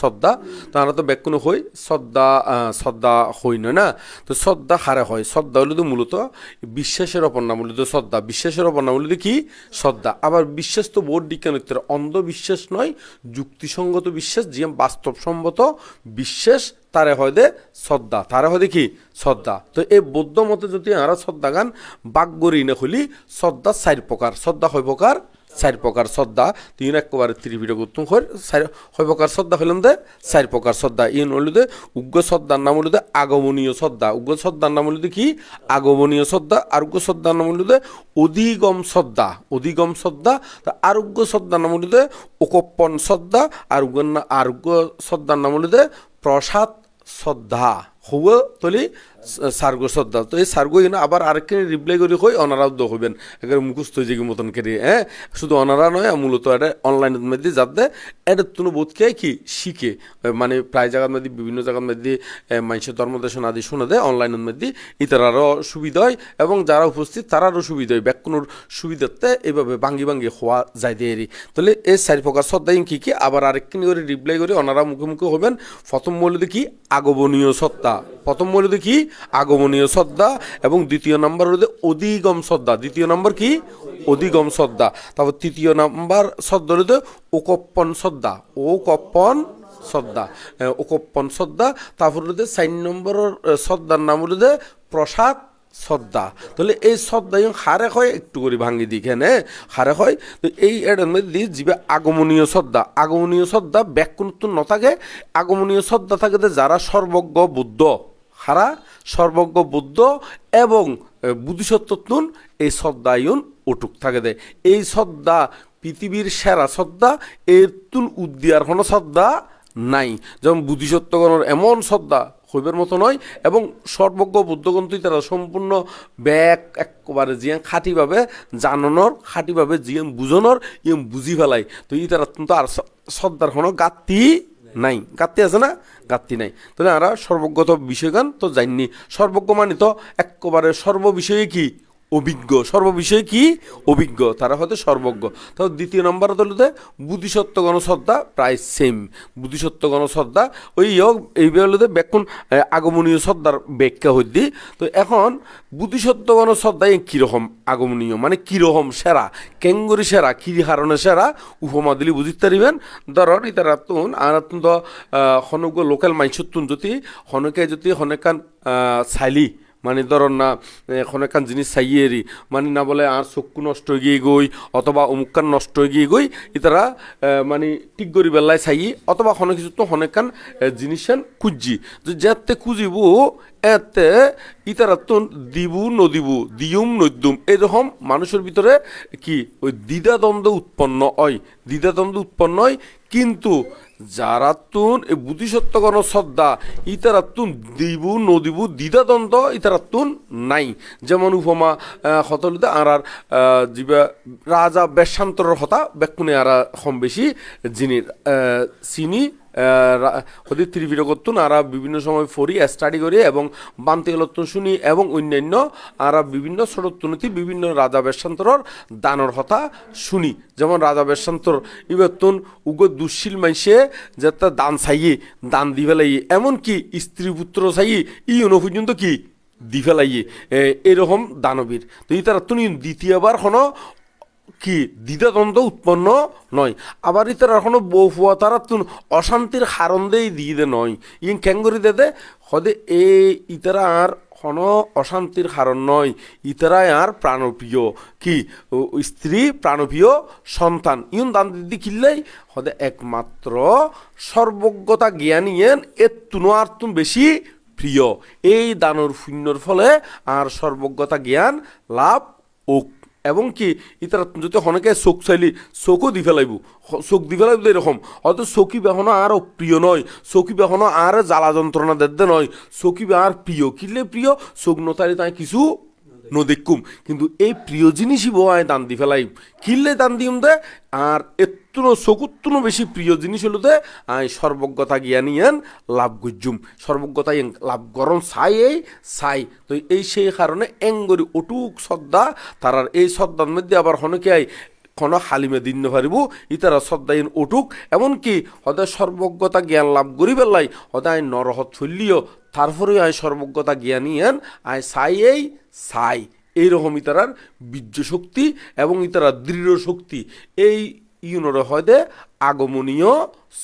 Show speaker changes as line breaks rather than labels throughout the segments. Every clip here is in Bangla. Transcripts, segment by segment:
শ্রদ্ধা তারা তো ব্যাকুণ হই শ্রদ্ধা আহ, শ্রদ্ধা হই নয় না? তো শ্রদ্ধা হারে হয় শ্রদ্ধা হলো তো মূলত বিশ্বাসের অপর নাম হলো তো শ্রদ্ধা বিশ্বাসের অপর নাম হলো কি? শ্রদ্ধা আবার বিশ্বাস তো বোর্ড বিজ্ঞানের অন্ধবিশ্বাস নয় যুক্তিসঙ্গত বিশ্বাস যে বাস্তবসম্মত বিশ্বাস তারে হয় দে শ্রদ্ধা তারে হয় কি? শ্রদ্ধা তো এই বৌদ্ধ মতে যদি আমরা শ্রদ্ধা গান বাগ্যরি না হলি শ্রদ্ধা চার প্রকার। শ্রদ্ধা হয় প্রকার? চার প্রকার শ্রদ্ধা, তিন একবারে ত্রিভিড গুতুম হয় চার হয় প্রকার শ্রদ্ধা হইলাম দে? চার প্রকার শ্রদ্ধা। ইন হইল দে উগ্র শ্রদ্ধার নাম হইল দে আগমনীয় শ্রদ্ধা। উগ্র শ্রদ্ধার নাম হইল দে কি? আগমনীয় শ্রদ্ধা। আরোগ্য শ্রদ্ধার নাম হইল দে অধিগম শ্রদ্ধা। অধিগম শ্রদ্ধা, তা আরোগ্য শ্রদ্ধার নাম হইল দে ওকপ্পন শ্রদ্ধা। আর উগ্র- আরোগ্য শ্রদ্ধার নাম হইল দে প্রসাদ শ্রদ্ধা। হওয়া তলি সার্গ শ্রদ্ধা। তো এই সার্গ আবার আরেককে রিপ্লাই করে কই অনারাও দ হইবেন। একেবারে মুখস্থ হয়ে যাবে মতন করে হ্যাঁ? শুধু অনারা নয় মূলত এটা অনলাইনের মধ্যে যাতে এটা তুমি বোধকে কি শিখে। মানে প্রায় জায়গার মধ্যে, বিভিন্ন জায়গার মধ্যে মানুষের ধর্মদেশন আদি শুনে দেয় অনলাইনের মধ্যে ইতারারও সুবিধা হয়, এবং যারা উপস্থিত তারারও সুবিধা হয়। ব্যাকুনোর সুবিধাতে এইভাবে ভাঙ্গি ভাঙ্গি হওয়া যায় দেরি তাহলে এই চারি প্রকার শ্রদ্ধা কি কি? আবার আরেকখানি করে রিপ্লাই করে, অনারা মুখে মুখে হবেন প্রথম মূল্য কি? আগমনীয় সত্তা প্রথম মূল্য কি? আগমনীয় শ্রদ্ধা এবং দ্বিতীয় নম্বর হলো অধিগম শ্রদ্ধা। দ্বিতীয় নম্বর কি? অধিগম শ্রদ্ধা। তারপর তৃতীয় নম্বর শ্রদ্ধা হলো ওকপ্পন শ্রদ্ধা। ওকপ্পন শ্রদ্ধা। আহ, ওকপ্পন শ্রদ্ধা। তারপর হলো চার নম্বরের আহ, শ্রদ্ধার নাম যে প্রসাদ শ্রদ্ধা। তাহলে এই শ্রদ্ধা হারে হয় একটু করে ভাঙ্গি দিই কেনে হারে হয়। তো এই এটার মধ্যে জীবে আগমনীয় শ্রদ্ধা। আগমনীয় শ্রদ্ধা ব্যাকুণত্ব ন থাকে। আগমনীয় শ্রদ্ধা থাকে যে যারা সর্বজ্ঞ বুদ্ধ। হারা সর্বজ্ঞ বুদ্ধ এবং বুদ্ধিসত্ত্বতুন এই শ্রদ্ধায়ন অটুক থাকে দেয় এই শ্রদ্ধা পৃথিবীর সেরা শ্রদ্ধা এর তুল উদ্দিয়ার কোনো শ্রদ্ধা নাই। যেমন বুদ্ধিসত্ত্বগণের এমন শ্রদ্ধা হইবার মতো নয় এবং সর্বজ্ঞ বুদ্ধগ্রন্থই তারা সম্পূর্ণ ব্যাক একবারে জিয়ান খাঁটিভাবে জানানোর, খাঁটিভাবে জিয়ান বুঝানোর ইয়ম বুঝি ফেলাই তো ই তারা কিন্তু আর শ্রদ্ধার কোনো গাত্তি নাই। গাত্তি আছে না? গাত্তি নাই। তাহলে আমরা সর্বজ্ঞত বিষয়গান তো জাননি। সর্বজ্ঞ মানে তো একেবারে সর্ববিষয়ে কি? অভিজ্ঞ। সর্ববিষয়ে কি? অভিজ্ঞ। তারা হয়তো সর্বজ্ঞ। তাহলে দ্বিতীয় নম্বর হলো বুদ্ধিসত্ত্ব গণশ্রদ্ধা প্রায় সেম বুদ্ধিসত্ত্ব গণশ্রদ্ধা, ওই এই হলো ব্যাকুণ আগমনীয় শ্রদ্ধার ব্যাখ্যা হইদি তো এখন বুদ্ধিসত্ত্ব গণশ্রদ্ধায় কীরকম আগমনীয়? মানে কীরকম সেরা? কেঙ্গুরি সেরা? কী হারণে সেরা? উপমা দিলি বুঝিতে পারিবেন? ধরন ইতার তুন আর তুন তো লোকাল মাইসতুন যদি হনকে যদি হনেকান চাইলি মানে ধরুন না, এখন একখান জিনিস চাইয়ে এরি মানে না বলে আর চক্ষু নষ্ট হয়ে গিয়ে গই, অথবা অমুকখান নষ্ট হয়ে গিয়ে গই, ইতারা মানে ঠিক করি বেলায় চাইয়ে, অথবা কোনো কিছু তো অনেকখান জিনিসান খুঁজছি। যে যাতে খুঁজিব এতে ইতারা তো দিবু নদিবু দিয়ুম নদ্যুম এরকম মানুষের ভিতরে কি? ওই দ্বিধাদ্বন্দ্ব উৎপন্ন হয় দ্বিধাদ্বন্দ্ব উৎপন্ন হয়। কিন্তু যারা তুন এই বুদ্ধিসত্ত্বগণ শ্রদ্ধা ইতারাত্তুন দিবু নদিবু দ্বিধাদ্বন্দ্ব ইতারাত্তুন নাই। যেমন উপমা হতলুতে আর আর যিবা রাজা বেশান্তরের হতা বেকুনে আর কম বেশি আহ, চিনি হদি ত্রিবিরগত্তুন আরা বিভিন্ন সময় ফরি স্টাডি করি, এবং বান্তিগলত্তুন শুনি, এবং অন্যান্য, আরা বিভিন্ন ষড়ত্তুনতি বিভিন্ন রাজা বেশান্তরর দানর হতা শুনি। যেমন রাজা বেশান্তর ইবেতুন উগ দুশীল মাইসে যাতে দান চাইয়ে দান দি ফেলাই এমনকি স্ত্রী পুত্র চাইয়ে ই পর্যন্ত কি দি ফেলাইয়ে এরকম দানবীর। তো ই তারা তুমি দ্বিতীয়বার কোনো কি দ্বিধাদ্বন্দ্ব উৎপন্ন নয়। আবার ইতার এখনও বউ ফুয়া তারা তুন অশান্তির হারণ দেই দিয়ে দে নয়। ইন ক্যাঙ্গরি দে দে, হদে এ ইতারা আর কোনো অশান্তির কারণ নয়। ইতারাই আর প্রাণপ্রিয়। কি স্ত্রী প্রাণপ্রিয়, সন্তান। ইউন দান দিদি কিনলেই হদে একমাত্র সর্বজ্ঞতা জ্ঞানী এন এর তুনো আর তুন বেশি প্রিয়। এই দানর শূন্যর ফলে আর সর্বজ্ঞতা জ্ঞান লাভ ওক এবং কি ইতারা যদি হনকে চোখ চাইলি চোখও দি ফেলাইব। চোখ দি ফেলাইব এরকম। হয়তো চকি বেহনো আর প্রিয় নয়। চকি বেহনো আর জ্বালা যন্ত্রণা দেখতে নয়। চকি আর প্রিয় কিলে প্রিয় চোখ নতারি তাই কিছু নদেকুম কিন্তু এই প্রিয় জিনিসই বয় দান দি ফেলাই কিললে দান দিম দে? আর এত্তুনো চকুত্তুনো বেশি প্রিয় জিনিস হলো আই সর্বজ্ঞতা জ্ঞানী এন লাভ গুজুম সর্বজ্ঞতা লাভ গরম চাই এই চাই তো এই সেই কারণে এঙ্গরি অটুক শ্রদ্ধা, তারার এই শ্রদ্ধার মধ্যে আবার হনকে আই কোনো হালিমে দিন পারিব ইতারা শ্রদ্ধাহীন উঠুক এমনকি হদায় সর্বজ্ঞতা জ্ঞান লাভ করি পেলাই হদায় নরহত ফুললিও তারপরে আয় সর্বজ্ঞতা জ্ঞানী হেন আয় সাই এই সাই এইরকম ইতারার বীর্য শক্তি এবং ইতারা দৃঢ় শক্তি এই ইউনোর হয়দে আগমনীয়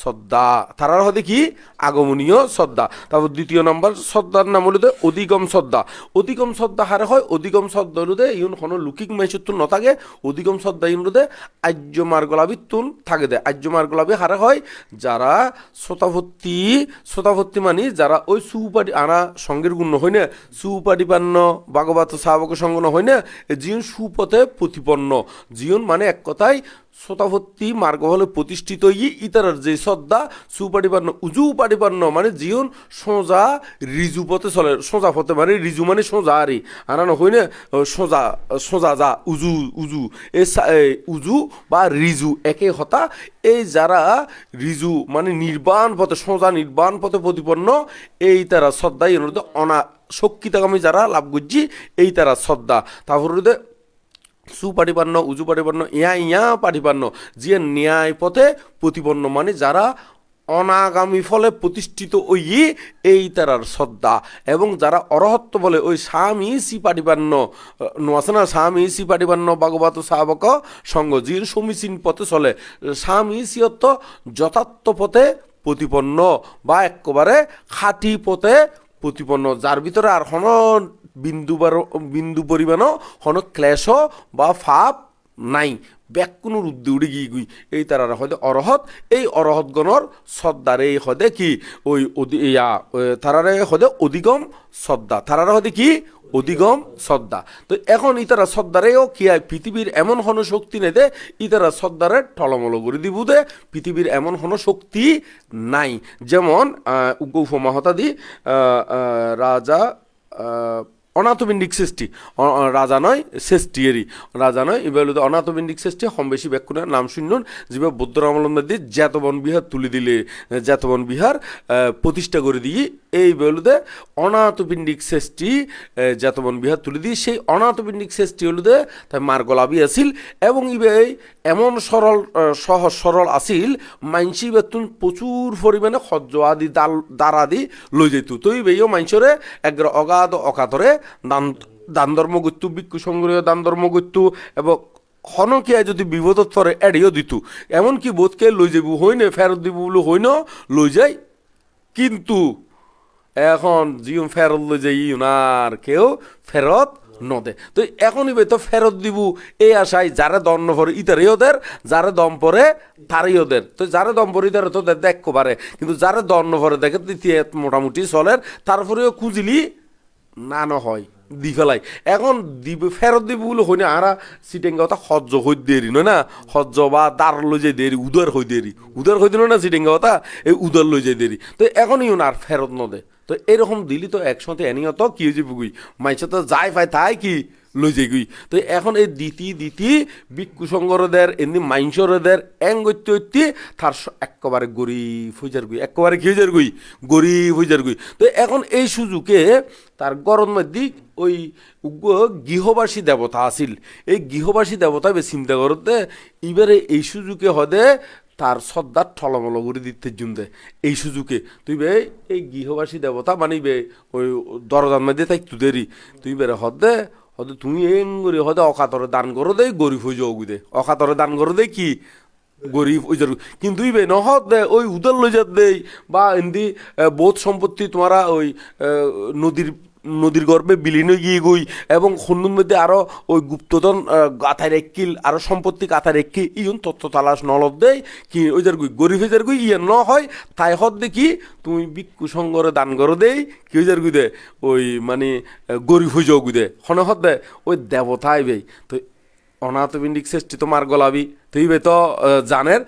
শ্রদ্ধা তারার হয়দে কি? আগমনীয় শ্রদ্ধা তারপর দ্বিতীয় নম্বর শ্রদ্ধার নাম হলো অধিগম শ্রদ্ধা অধিগম শ্রদ্ধা হারে হয়? অধিগম শ্রদ্ধা হলুদে ইউন কোনো লুকিং মাইসুত্তুন নথাকে অধিগম শ্রদ্ধা ইউন ইউনুদে আর্য মার্গলাবি তুন থাকে দেয় আর্য মার্গলাবি হারে হয় যারা শ্রোতাভর্তি শ্রোতাভর্তি মানি যারা ওই সুপাটি আনা সঙ্গের গুণ হয় না সুপাটিপান্ন ভাগবত সাবক সঙ্গ হয় না জীবন সুপথে প্রতিপন্ন। জীবন মানে এক কথায় শ্রোতাভর্তি মার্গ হলে প্রতিষ্ঠিত ই ইতারার যে শ্রদ্ধা সুপাটিপান্ন উজু পাটিপান্ন মানে জীবন সোজা রিজু পথে চলে, সোজা পথে মানে রিজু মানে সোজা আরে আনানো হয় না সোজা সোজা যা, উজু উজু। এ উজু বা রিজু একে হতা। এই যারা রিজু মানে নির্বাণ পথে, সোজা নির্বাণ পথে প্রতিপন্ন, এই তারা শ্রদ্ধা এর অনা, শক্তিতাগামী যারা লাভ করছি, এই তারা শ্রদ্ধা তারপরে সুপাটিপান্ন উজু পাটিপান্ন ইয়া ইয়া পাটিপান্ন যে ন্যায় পথে প্রতিপন্ন মানে যারা অনাগামী ফলে প্রতিষ্ঠিত ওই এই তারার শ্রদ্ধা। এবং যারা অরহত্ব বলে, ওই স্বামী সি পাটিপান্ন আছে না, স্বামী সি পাটিপান্ন ভাগবত শাবক সঙ্গ যিন সমীচীন পথে চলে। স্বামী সিয়ত্ব যথার্থ পথে প্রতিপন্ন, বা একেবারে খাঁটি পথে প্রতিপন্ন, যার ভিতরে আর হন বিন্দু বার- বিন্দু পরিমাণও হন ক্লেশ বা ফাপ নাই। ব্যাকুণ উদ্দি উড়ে গিয়ে গুই। এই তারা হয়তো অরহত এই অরহত গণর শ্রদ্ধারে হদে কি? ওই ইয়া তারারে হদে অধিগম শ্রদ্ধা তারারে হদে কি? অধিগম শ্রদ্ধা তো এখন ইতারা শ্রদ্ধারেও কি হয় পৃথিবীর এমন হন শক্তি নেই দে ইতারা শ্রদ্ধারে টলমল করে দিব দে। পৃথিবীর এমন হন শক্তি নাই। যেমন উপমা হতাদি রাজা অনাথবিন্দিক সৃষ্টি রাজা নয় এরই। রাজা নয় এবার হলো অনাথবিন্দিক সৃষ্টি হম বেশি নাম শুনুন যেভাবে বৌদ্ধ রামালম্বর দিয়ে জ্যাতবন বিহার তুলে দিলে জ্যাতবন বিহার প্রতিষ্ঠা করে দিয়ে এই বলুদে অনাথপিণ্ডিক সৃষ্টি জ্যাতবন বিহার তুলে দিয়ে সেই অনাথপিণ্ডিক সৃষ্টি হলুদে তাই মার্গলাভি আসিল এবং ইবে এমন সরল সহজ সরল আসিল, মাইনসি বেতুন প্রচুর পরিমাণে সহ্য আদি দাল আদি লই যেত তো ইবেও মাইনসরে একগ্র অগাধ অকাতরে দান দান ধর্ম গত্যু ভিক্ষু সংগ্রহ দান ধর্ম গত্যু এবং হনকিয়া যদি বিপদত পরে এড়িয়েও দিত, এমনকি বোধকে লই যাব হই না ফেরত দিব বলে হই না লই যাই। কিন্তু এখন জিও ফেরত লই যাই আর কেউ ফেরত নদে। তো এখন ইবে তো ফেরত দিব, এই আশায় যারা দণ্ড পরে ইতারই ওদের যারা দম পরে তারই ওদের তো যারা দম পরে ইতারে তো দেখতে পারে কিন্তু যারা দণ্ড পরে দেখে মোটামুটি চলের তারপরেও খুঁজিলি না নহয় হয়। দি ফেলাই। এখন দিব ফেরত দিব বলে হয় না আরা সিটেঙ্গা কথা সহ্য হই দেরি নয় না। সহ্য বা দার লই যাই দেরি উদার হই দেরি উদার হই দিল না সিটেঙ্গা কথা এই উদার লই যাই দেরি তো এখন ইউন আর ফেরত নদে। তো এরকম দিলি তো একসাথে এনিয়ত কি হয়ে বুকুই মাইছে তো যাই পাই তাই কি? লই যাই গুই তো এখন এই দিতি দিতি বিক্ষু সংগরদের এমনি মাইনসরদের এং গত্যি ঐত্যি তার একেবারে গরিব যার গুই একেবারে কি যার গুই গরিব যার গুই তো এখন এই সুযোগে তার গরম মধ্যে ওই গৃহবাসী দেবতা আছিল। এই গৃহবাসী দেবতা বেশ চিন্তা করতে, এবারে এই সুযোগে হদে তার শ্রদ্ধার ঠলমল করে দিতে জুমদে এই সুযোগে। তুই বে এই গৃহবাসী দেবতা মানে বে ওই দরজার মধ্যে তাই তু দেরি। তুই বেরে হদে হদে তুমি এং করে হদে অকাতরে দান করো দেই গরিব হয়ে যাও গুদে। অকাতরে দান করো দেই কি? গরিব ওই কিন্তু ইবে নহত দে, ওই উদল লই যাত দেই, বা এমনি বোধ সম্পত্তি তোমারা ওই নদীর নদীর গর্ভে বিলীন গিয়ে গই এবং সন্ধ্যুর মধ্যে আরও ওই গুপ্তধন গাথায় রেক্কিল, আরও সম্পত্তি কাথা রেক্কি, ইয়ন তত্ত্ব তালাশ নলদ দেয় কি ওই যার গুই, গরিব হয়ে যার গুই ইয়ে ন হয়, তাই হত দেখি তুমি বিক্ষু সঙ্গরে দান করো দেই, কি হয়ে যার গুই দে, ওই মানে গরিব হয়ে যাও গুই দে, হনে হত দে, ওই দেবতা আইবে তো অনাথবিন্দিক শ্রেষ্ঠী তোমার গলাবি তুই বে তো জানের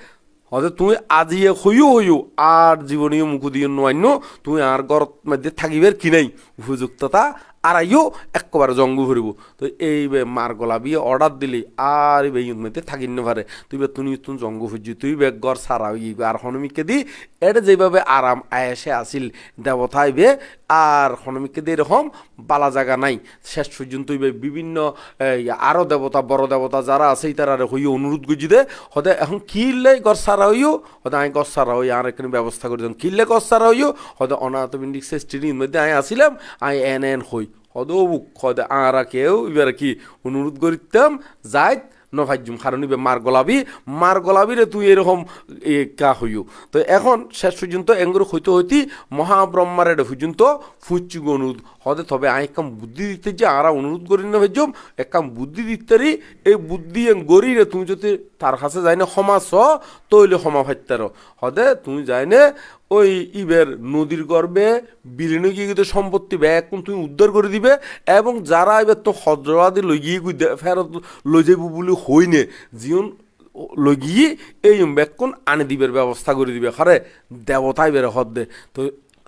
হয়তো তুই আজিয়ে হইও হইও আর জীবনীয় মুখ দিয়ে নয় তুমি আর গরত মধ্যে থাকিবের কি নাই? উপযুক্ততা আর আইও একবারে জঙ্গ ফুরিব তো এই বে মার গলা বিয়ে অর্ডার দিলি আর বে ইউন মধ্যে থাকিন না পারে তুই বে তুমি তুন জঙ্গ ফুজি তুই বে গড় সারা আর হনুমিককে দি এটা যেভাবে আরাম আয়াসে আসিল দেবতাই বে আর হনুমিককে দিয়ে এরকম বালা জায়গা নাই। শেষ পর্যন্ত বিভিন্ন এই, আরও দেবতা বড় দেবতা যারা আছে তারা হইও অনুরোধ গুজি দে হতে এখন কিনলে গড় সারা হইও হতে আমি গড় সারা হই আর এখানে ব্যবস্থা করে দিলাম কিনলে গড় সারা হইও হতে অনাথবিন্দিক শ্রেষ্ঠীর মধ্যে আমি আসিলাম আমি এন এন হই। হদ বুক হদে আরা কেউ এবার কি অনুরোধ করিতাম যাইত নভাজ্যুম কারণ ইবে মার গলাবি মার গলাবি রে তুই এরকম কা হইও তো এখন শেষ পর্যন্ত এঙ্গুর হইতে হইতি মহাব্রহ্মার এটা পর্যন্ত ফুচি অনুরোধ হদে তবে আই কাম বুদ্ধি দিতে যে আরা অনুরোধ করি না ভাজ্যম এক বুদ্ধি দিতে এই বুদ্ধি এং গরি রে তুমি যদি তার কাছে যাই না ক্ষমা চ তৈলে ক্ষমা ফাইতার হদে তুমি যাই না ওই ইবের নদীর গর্বে বিলীনগীকৃত গিয়ে ব্যয় সম্পত্তি ব্যাগ তুমি উদ্ধার করে দিবে এবং যারা এবার তো হজরাদি লগিয়ে ফেরত লই যাইব বলে হইনে জীবন লগিয়ে গিয়ে এই ব্যাগকুন আনে দিবের ব্যবস্থা করে দিবে। হরে দেবতাই বেড়ে হদ দে। তো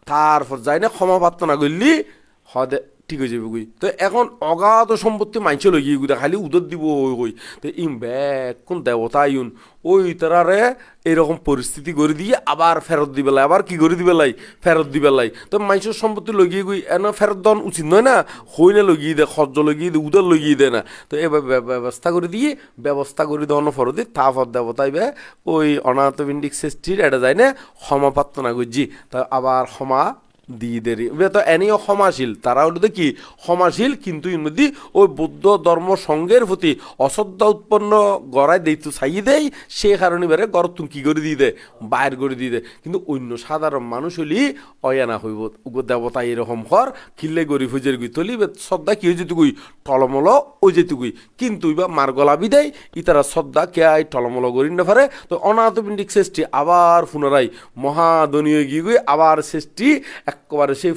তারপর যাই না ক্ষমা প্রার্থনা করলি, হদে ঠিক হয়ে যাবে গুই তো এখন অগাধ সম্পত্তি মাইছে লই গিয়ে খালি উদর দিব ওই কই তো ইম ব্যাগ কোন দেবতা ইউন? ওই তারারে এরকম পরিস্থিতি করে দিয়ে আবার ফেরত দিবে লাই আবার কি করে দিবে লাই ফেরত দিবে লাই তো মাইসের সম্পত্তি লগিয়ে গই এন ফেরত দন উচিত নয় না। হই না লগিয়ে দে খরচ লগিয়ে দে উদার লগিয়ে দে না। তো ব্য- ব্যবস্থা করে দিয়ে ব্যবস্থা করে দেওয়ানো ফরদি তারপর দেবতাই বে ওই অনাথবিন্দিক সৃষ্টির এটা যায় না ক্ষমা না করছি তা আবার ক্ষমা দিয়ে দেরি তো এনেও ক্ষমাশীল। তারা হলো কি ক্ষমাশীল, কিন্তু মধ্যে ওই বৌদ্ধ ধর্ম সঙ্গের প্রতি অশ্রদ্ধা উৎপন্ন গড়ায় দেই তো চাইয়ে দেয় সে কারণে বেড়ে গড় তুমি কি করে দিয়ে দে বাইর করে দিয়ে দে কিন্তু অন্য সাধারণ মানুষ হলি অয়ানা হইব। দেবতা এরকম হর, খিল্লে গরিব হয়ে গুই তলি শ্রদ্ধা কি হয়ে যেতুকুই টলমল ওই যেতুকুই কিন্তু ইবা মার গলাবি দেয় ইতারা শ্রদ্ধা কে আই টলমল করি না পারে। তো অনাথপিণ্ডিক শ্রেষ্ঠী আবার পুনরায় মহাদনীয় গিয়ে আবার শ্রেষ্ঠী একবারে সেই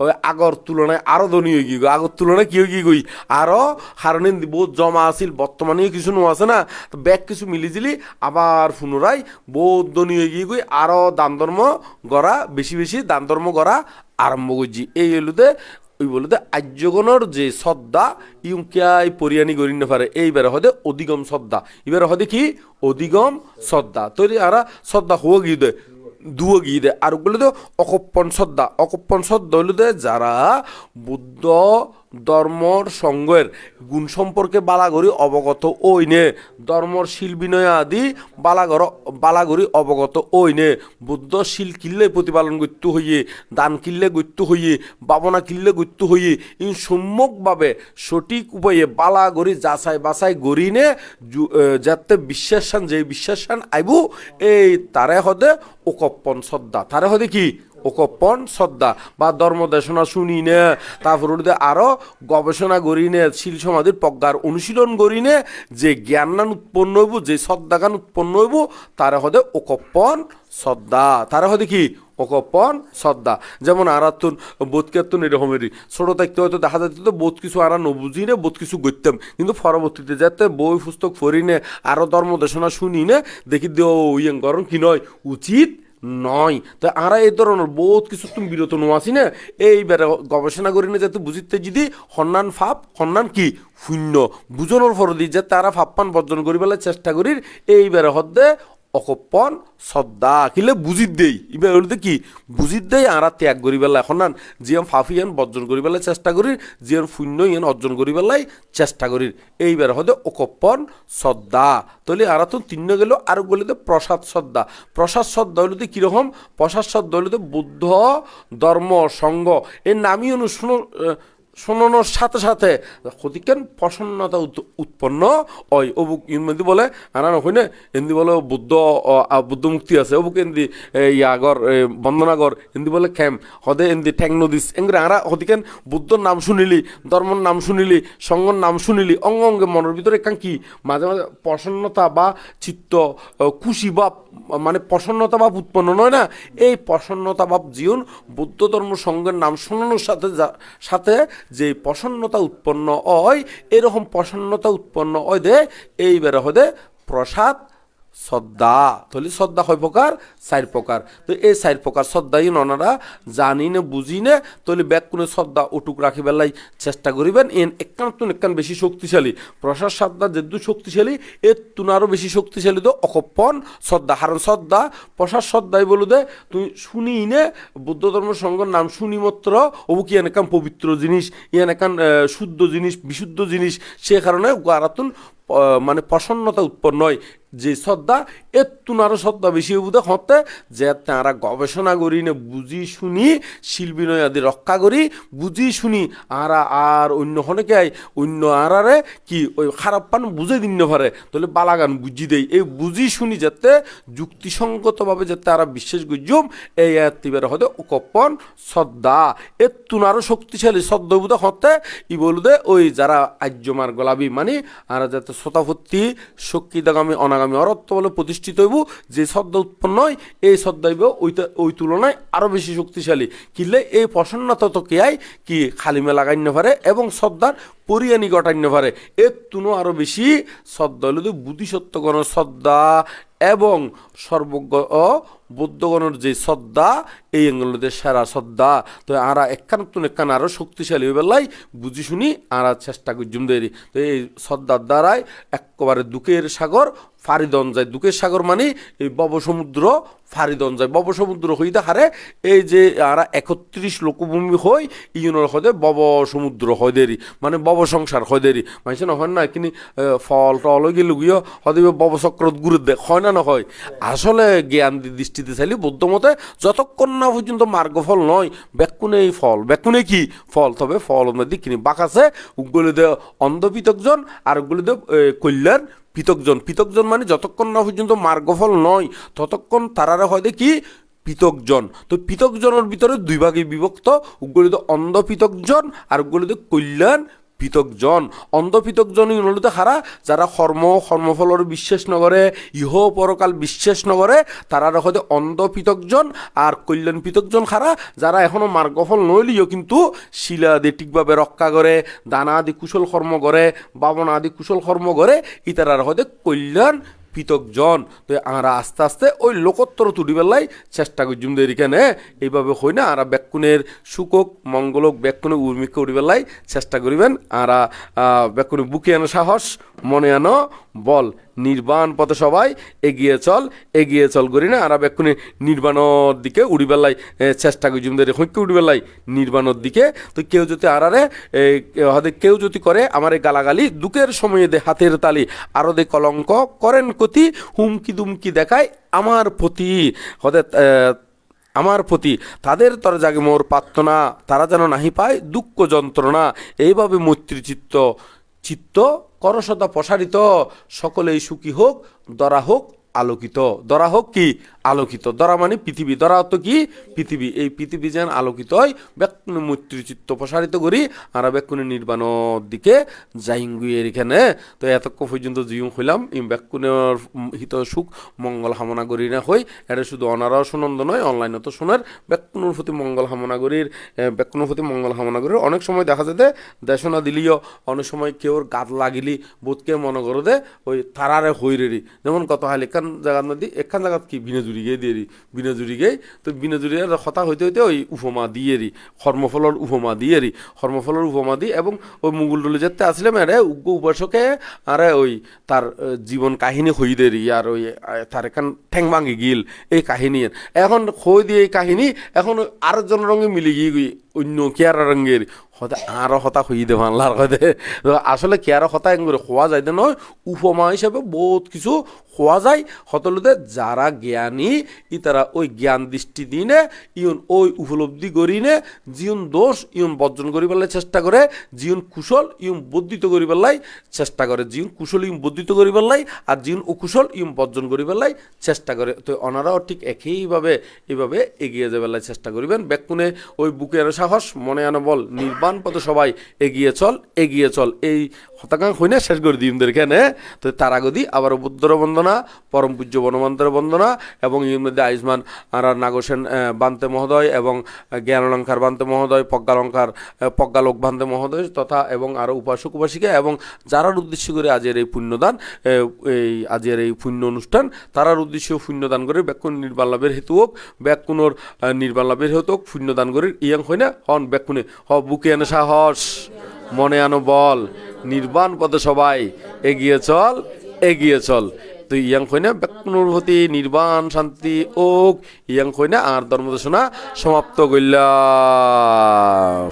ওই আগর তুলনায় আরও ধনী ধনীয় গিয়ে আগর তুলনায় কি হয়ে গিয়ে গই আরও কারণে বহুত জমা আছিল বর্তমানেও কিছু নো আছে না। তো ব্যাগ কিছু মিলিজিলি আবার পুনরায় বহুত ধনীয় গিয়ে গই আরও দান ধর্ম গড়া বেশি বেশি দান ধর্ম গড়া আরম্ভ করছি এই এলুতে ওই বলতে আর্যগণর যে শ্রদ্ধা ইউকিয়াই পরিয়ানি গরি না পারে এইবারে হদে অধিগম শ্রদ্ধা এবারে হদে কি? অধিগম শ্রদ্ধা তৈরি আরা শ্রদ্ধা হওয়া গিয়ে দেয় গিয়ে দেয়। আর ওগুলো তো অকপ্পন শ্রদ্ধা। অকপ্পন শ্রদ্ধা হলো যারা বুদ্ধ ধর্মর সঙ্গের গুণ সম্পর্কে বালাগরি অবগত ওইনে ধর্মর শিল বিনয় আদি বালাগর বালাগরি অবগত ওইনে বুদ্ধ শিল কিল্লে প্রতিপালন করতে হইয়ে, দান কিল্লে করতে হইয়ে বাবনা কিল্লে করতে হইয়ে, ইন সম্যকভাবে সঠিক উপায়ে বালাগরি যাচাই বাছাই গরিনে যাতে বিশ্বাসান যে বিশ্বাসান আইবু, এই তারে হদে ওকপ্পন শ্রদ্ধা। তারে হদে কি? ওকপ্পন শ্রদ্ধা বা ধর্ম দেশনা শুনি নে তারপর ওদের আরও গবেষণা করি নে শিল সমাধির প্রজ্ঞার অনুশীলন করি নে যে জ্ঞানান উৎপন্ন হইব, যে শ্রদ্ধাগান উৎপন্ন হইব, তারে হদে ওকপ্পন শ্রদ্ধা তারে হদে কি? অকপন শ্রদ্ধা যেমন আরাতুন বোধ কেতন এরকমেরই। ছোট থাকতে হয়তো দেখা যাচ্ছে তো, বোধ কিছু আরা নবুঝি নে বোধ কিছু গইতাম কিন্তু পরবর্তীতে যাতে বই, পুস্তক পড়ি নে আরও ধর্ম দেশনা শুনি নে দেখি দিও ইয়ে গরম কি নয়, উচিত নয়। তো আরা এই ধরনের বহুত কিছু তুমি বিরত নোয়াছি না? এইবারে গবেষণা করি না যাতে বুঝিতে যদি সন্ধান ফাপ সন্ধান কি? শূন্য। বুঝনোর ফরদি যে তারা ফাপ্পান বর্জন করি চেষ্টা করি এইবারে হদ্দে অকপন শ্রদ্ধা কিলে বুঝিত দেই। এবার হলতে কি? বুঝিত দেই আরা ত্যাগ করি পেলা এখন না জিয়াম ফাফি ইয়ান বর্জন করি পেলাই চেষ্টা করি জিয়ান শূন্য ইয়ান অর্জন করি পেলাই চেষ্টা করি এইবার হতে অকপন শ্রদ্ধা তাহলে আরা তো তিন গেল আর বলে তো প্রসাদ শ্রদ্ধা প্রসাদ শ্রদ্ধা হইলে কীরকম প্রসাদ শ্রদ্ধা হইলে বুদ্ধ ধর্ম সঙ্গ। এর নামই অনুষ্ঠ শোনানোর সাথে সাথে ক্ষতিকেন প্রসন্নতা উৎপন্ন হয় অবুক ইনমদি বলে না এন্দি বলে বুদ্ধ বুদ্ধ মুক্তি আছে। অবুক এন্দি এ, ইয়াগর বন্দনাগর হিন্দি বলে খেম হদে এন্দি ঠ্যাং নদীস। এঙ্গুরে আরা হতিকেন বুদ্ধর নাম শুনিলি ধর্মর নাম শুনিলি সঙ্গর নাম শুনিলি অঙ্গ অঙ্গে মনের ভিতরে একান কি মাঝে মাঝে প্রসন্নতা বা চিত্ত খুশি বা মানে প্রসন্নতা ভাব উৎপন্ন নয় না? এই প্রসন্নতা ভাব জীবন বৌদ্ধ ধর্ম সঙ্গের নাম শোনানোর সাথে সাথে যে প্রসন্নতা উৎপন্ন হয়, এরকম প্রসন্নতা উৎপন্ন হয় দে, এইবারে হদে প্রসাদ শ্রদ্ধা তাহলে শ্রদ্ধা হয় প্রকার? চার প্রকার। তো এই চার প্রকার শ্রদ্ধাই ননারা জানি না বুঝি না তাহলে ব্যাকুণে শ্রদ্ধা অটুক রাখি বেলাই চেষ্টা করিবেন। এন একান্ত একান বেশি শক্তিশালী। প্রসাদ শ্রদ্ধা যেদু শক্তিশালী এর তুন আরও বেশি শক্তিশালী তো অকপন শ্রদ্ধা হারণ শ্রদ্ধা প্রসাদ শ্রদ্ধাই বলো দে তুই শুনি নে বৌদ্ধ ধর্ম সংঘর নাম শুনি মাত্র। ওবু কি এনেকান পবিত্র জিনিস ইয়ান একান শুদ্ধ জিনিস বিশুদ্ধ জিনিস সে কারণে গারাতুল আহ, মানে প্রসন্নতা উৎপন্ন হয়। যে শ্রদ্ধা এর তুনারও শ্রদ্ধা বেশি হইব হতে, যে তারা গবেষণা করি না, বুঝি শুনি শিল্পী নয় আদি রক্ষা করি, বুঝি শুনি, আর আর অন্য হনেকে অন্য আর আরে কি ওই খারাপ পান বুঝে দিন পারে, তাহলে বালাগান বুঝি দেই। এই বুঝি শুনি যাতে, যুক্তিসঙ্গতভাবে যাতে তারা বিশ্বাস গুজুম এই আত্মীবের হতে কপন শ্রদ্ধা। এর তুনারও শক্তিশালী শ্রদ্ধা বুধ হতে, ই বলুদে ওই যারা আর্যমার গোলাবি মানে আর যাতে শ্রোতাভর্তি শক্তিদাগামী অনাগামী অরত্ব বলে প্রতিষ্ঠিত হইব। যে শ্রদ্ধা উৎপন্ন হয়, এই শ্রদ্ধা হইব ওইটা, ওই তুলনায় আরও বেশি শক্তিশালী। কিনলে এই প্রসন্নতা তো কেয়াই কি খালিমে লাগাইন্য পারে এবং শ্রদ্ধার পরিয়ানি ঘটাইন্য পারে এর তুনো আরও বেশি শ্রদ্ধা হইল বুদ্ধিসত্ত্বগণ শ্রদ্ধা এবং সর্বজ্ঞ বৌদ্ধগণের যে শ্রদ্ধা, এই এঙ্গলদের সেরা শ্রদ্ধা। তো আরা একখান তুন একখান আরও শক্তিশালী হয়ে বেলাই বুঝি শুনি আরা চেষ্টা করজুম দেরি। তো এই শ্রদ্ধার দ্বারাই একেবারে দুঃখের সাগর, ফারিদন যায়। দুঃখের সাগর মানে এই বব সমুদ্র ফারিদন যায়। বব সমুদ্র হইতে হারে এই যে আরা একত্রিশ লোকভূমি হই, ইউনোর হদে বব সমুদ্র হয় দেরি। মানে বব সংসার হয় দেরি। মানুষ না, হয় না, কিনি ফল টল গেলে গিয়ে, হদে বব চক্র গুরু দেখ হয় না না, হয়। আসলে জ্ঞান দি- দৃষ্টিতে বৌদ্ধ মতে যতক্ষণ না পর্যন্ত মার্গফল নয় ব্যাকুনে এই ফল। ব্যাকুনে কি? ফল। তবে ফল মধ্যে কিনি বাক আছে অন্ধ পৃথকজন আর উগুলি দে কল্যাণ পৃথকজন। পৃথকজন মানে যতক্ষণ না পর্যন্ত মার্গফল নয়, ততক্ষণ তারারা হয় কি পৃথকজন। তো পৃথকজনের ভিতরে দুই ভাগে বিভক্ত উগুলিতে অন্ধ পৃথকজন আর উগুলিতে কল্যাণ পৃথকজন অন্ধ পৃথকজন ইউনলিতে হারা যারা কর্ম, কর্মফলর বিশ্বাস নগরে ইহ পরকাল বিশ্বাস নগরে তারা হয়তো অন্ধ পৃথকজন আর কল্যাণ পৃথকজন খারা। যারা এখনও মার্গফল নইলিও কিন্তু শিলা আদি ঠিকভাবে রক্ষা করে, দানা আদি কুশল কর্ম করে, বাবনা আদি কুশল কর্ম করে ইতারা হয়তো কল্যাণ পৃথকজন তো আমরা আস্তে আস্তে ওই লোকোত্তর তুলি বেলায় চেষ্টা জুম দের এখানে এইভাবে হই না আর ব্যাকুণের সুকক মঙ্গলক ব্যাকুনে উর্মিকে উড়ি বেলায় চেষ্টা করিবেন। আর ব্যাকুনে বুকে আনো সাহস, মনে আনো বল। নির্বাণ পথে সবাই এগিয়ে চল এগিয়ে চল করি না। আর ব্যাকুনে নির্বাণর দিকে উড়ি বেলায় চেষ্টা করি দের হইকে উড়ি বেলায় নির্বাণর দিকে। তো কেউ যদি আরারে হয়তো কেউ যদি করে, আমার এই গালাগালি, দুঃখের সময়ে দে হাতের তালি, আরও দে কলঙ্ক, করেন কতি, হুমকি দুমকি দেখায় আমার প্রতি হতে আমার প্রতি। তাদের তর জাগে মোর প্রার্থনা, তারা যেন নাহি পায় দুঃখ যন্ত্রণা। এইভাবে মৈত্রী চিত্ত করসদা প্রসারিত। সকলেই সুখী হোক দরা হোক আলোকিত। দরা হোক কি? আলোকিত। দরা মানে পৃথিবী। দরা তো কি? পৃথিবী। এই পৃথিবী যেন আলোকিত হয় মৈত্রী চিত্ত প্রসারিত করি, আর ব্যাকুণে নির্বাণর দিকে যাইঙ্গুয়ের এখানে। তো এতক্ষণ পর্যন্ত জিউ হইলাম। ব্যাকুণের হিত সুখ, মঙ্গল কামনা করি না হই। এটা শুধু অনারাও সুনন্দ নয়, অনলাইনে তো শোনার। ব্যাকুণের প্রতি মঙ্গল কামনা করির ব্যাকুণের প্রতি মঙ্গল কামনা করির অনেক সময় দেখা যেতে, দেশনা দিলিও। অনেক সময় কেউ গাত লাগিলি, বোধকে মনে করো দে, ওই তারারে হইরেরি। যেমন কত হাল এখান জায়গার মধ্যে এখান জায়গাত কি? বিনে জুড়ি গিয়ে দিয়ে বিনে জুড়ি গিয়ে তো বিনে জুড়ি কথা হইতে হইতে ওই উপমা দিয়েরি কর্মফলর উপমা দিয়েরি কর্মফলর উপমা দিয়ে এবং ওই মুগুল ডলে যেতে আসলে মেরে উগ্র উপাসকে আরে ওই তার জীবন কাহিনী হই দেরি আর ওই তার এখান ঠ্যাং ভাঙি গিল এই কাহিনী এখন হই দিয়ে এই কাহিনী, এখন আরেকজন রঙে মিলি গিয়ে অন্য কেয়ারা রঙের হতে আরও হতা হই দে বাংলার হতে আসলে কেয়ারা হতা এঙ্গুরে? হওয়া যায় নয় উপমা হিসাবে বহুত কিছু হওয়া যায়। হতলুতে যারা জ্ঞানী ই তারা ওই জ্ঞান দৃষ্টি দিনে, ইউন ওই উপলব্ধি করিনে জিউন দোষ, ইউন বর্জন করি চেষ্টা করে জিউন কুশল, ইউন বর্ধিত করি পেলাই চেষ্টা করে জিউন কুশল, ইউন বর্ধিত করি পেলাই আর জিউন অকুশল, ইউন বর্জন করি পেলাই চেষ্টা করে তো অনারাও ঠিক একইভাবে এইভাবে এগিয়ে যাবে চেষ্টা করিবেন ব্যাকুনে ওই বুকে আনো সাহস, মনে আনো বল নির্বাণ নির্বাণ পথে সবাই এগিয়ে চল এগিয়ে চল। এই হতাকাঙ্ক হই না শেষ করে দিই ইমদের কেন? তো তার আগদি আবার বুদ্ধর বন্দনা, পরম পূজ্য বনমন্ত্র বন্দনা এবং মধ্যে আয়ুষ্মান আর নাগসেন বান্তে মহোদয় এবং জ্ঞানলঙ্কার বান্তে মহোদয় প্রজ্ঞালঙ্কার প্রজ্ঞালোক বান্তে মহোদয় তথা এবং আরও উপাসক উপাসিকা এবং যারার উদ্দেশ্য করে আজের এই পুণ্যদান এই আজের এই পুণ্য অনুষ্ঠান, তারার উদ্দেশ্য পুণ্যদান করে ব্যাকুণ নির্বাণ লাভের হেতু হোক, ব্যাকুণর নির্বাণ লাভের হেতু হোক, পুণ্যদান করে ইয়াং হয় না হন ব্যাকুণে। হ, বুকে আনে সাহস, মনে আনো বল। নির্বাণ পথে সবাই এগিয়ে চল এগিয়ে চল। তো ইয়াং কইনা ব্যাকুণর নির্বাণ, শান্তি, ওক। ইয়াং কইনা আর ধর্মদেশনা সমাপ্ত করলাম